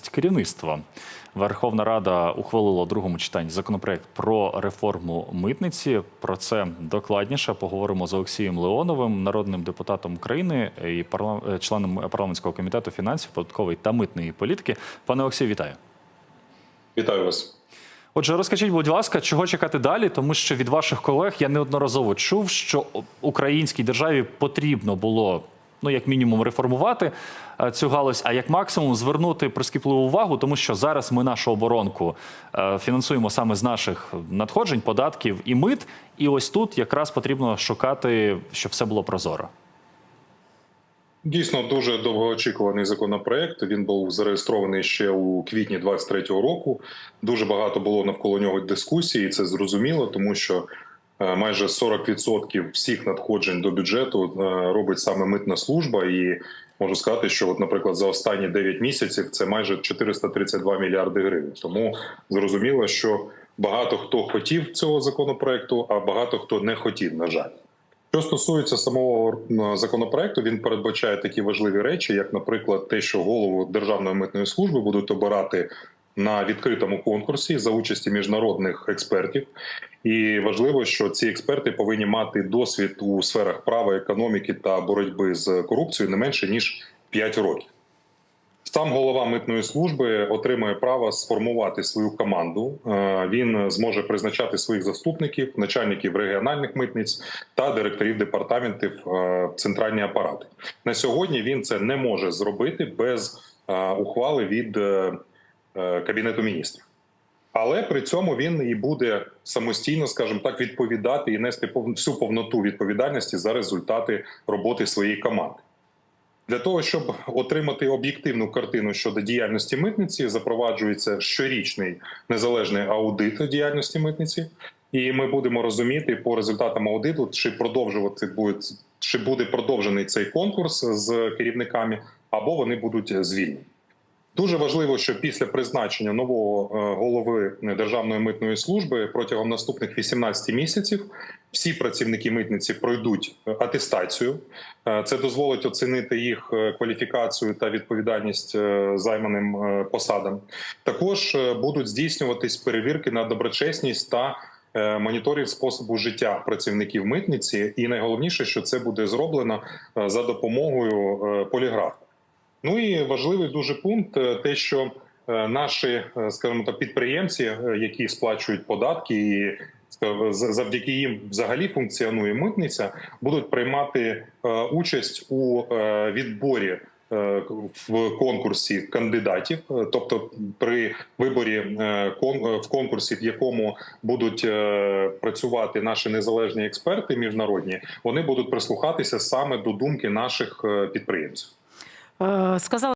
керівництва. Верховна Рада ухвалила у другому читанні законопроект про реформу митниці. Про це докладніше поговоримо з Олексієм Леоновим, народним депутатом України і е, членом парламентського комітету фінансів, податкової та митної політики. Пане Олексію, вітаю. Вітаю вас. Отже, розкажіть, будь ласка, чого чекати далі? Тому що від ваших колег я неодноразово чув, що українській державі потрібно було ну як мінімум реформувати е, цю галузь, а як максимум звернути прискіпливу увагу, тому що зараз ми нашу оборонку е, фінансуємо саме з наших надходжень, податків і мит. І ось тут якраз потрібно шукати, щоб все було прозоро. Дійсно дуже довгоочікуваний законопроект. Він був зареєстрований ще у квітні 23-го року. Дуже багато було навколо нього дискусій. і Це зрозуміло, тому що майже 40% всіх надходжень до бюджету е, робить саме митна служба. І можу сказати, що, от, наприклад, за останні 9 місяців це майже 432 мільярди гривень. Тому зрозуміло, що багато хто хотів цього законопроекту, а багато хто не хотів. На жаль. Що стосується самого законопроекту, він передбачає такі важливі речі, як, наприклад, те, що голову Державної митної служби будуть обирати на відкритому конкурсі за участі міжнародних експертів. І важливо, що ці експерти повинні мати досвід у сферах права, економіки та боротьби з корупцією не менше ніж 5 років. Сам голова митної служби отримує право сформувати свою команду. Е, Він зможе призначати своїх заступників, начальників регіональних митниць та директорів департаментів е, в центральні апарати. На сьогодні він це не може зробити без е, ухвали від кабінету міністрів. Але при цьому він і буде самостійно, скажімо так, відповідати і нести всю повноту відповідальності за результати роботи своєї команди. Для того щоб отримати об'єктивну картину щодо діяльності митниці, запроваджується щорічний незалежний аудит діяльності митниці, і ми будемо розуміти по результатам аудиту, чи продовжувати буде чи буде продовжений цей конкурс з керівниками, або вони будуть звільнені. Дуже важливо, що після призначення нового е, голови Державної митної служби протягом наступних 18 місяців всі працівники митниці пройдуть е, атестацію. Е, Це дозволить оцінити їх кваліфікацію та відповідальність займаним посадам. Також будуть здійснюватись перевірки на доброчесність та моніторинг способу життя працівників митниці. І найголовніше, що це буде зроблено за допомогою поліграфу. Ну і важливий дуже пункт е, те, що е, наші, е, скажімо так, підприємці, які сплачують податки, і за- завдяки їм взагалі функціонує митниця, будуть приймати участь у відборі. В конкурсі кандидатів, тобто при виборі в конкурсі, в якому будуть працювати наші незалежні експерти міжнародні, вони будуть прислухатися саме до думки наших підприємців. Е, Сказали.